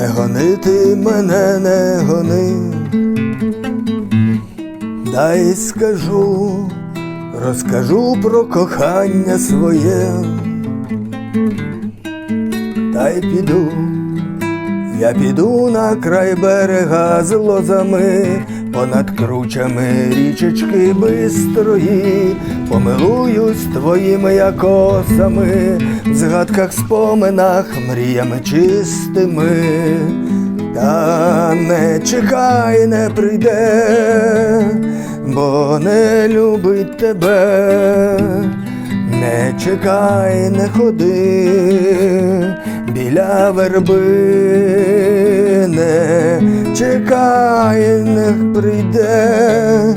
гонити мене не гони, дай скажу, розкажу про кохання своє, та й піду, я піду на край берега з лозами, понад кручами річечки бистрої, помилуюсь твоїми я косами, в згадках, споминах, мріями чистими. Та не чекай, не прийде, бо не любить тебе, не чекай, не ходи біля верби, не чекай, не прийде,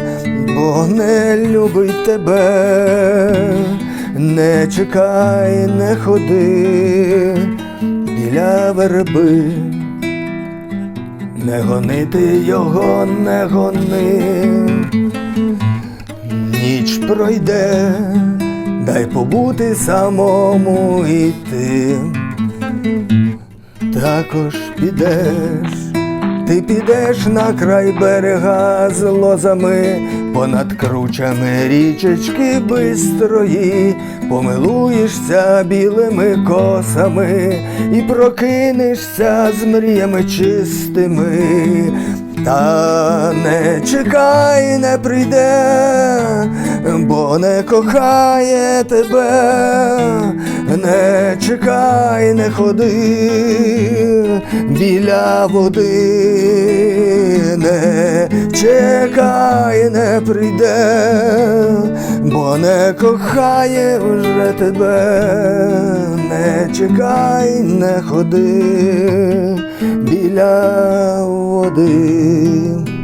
бо не любить тебе, не чекай, не ходи біля верби. Не гонити його, не гони, ніч пройде, дай побути самому і ти також підеш, ти підеш на край берега з лозами, понад кручами річечки бистрої, помилуєшся білими косами і прокинешся з мріями чистими. Та не чекай, не прийде, бо не кохає тебе, не чекай, не ходи біля води, не чекай, не прийде, бо не кохає вже тебе, не чекай, не ходи біля води.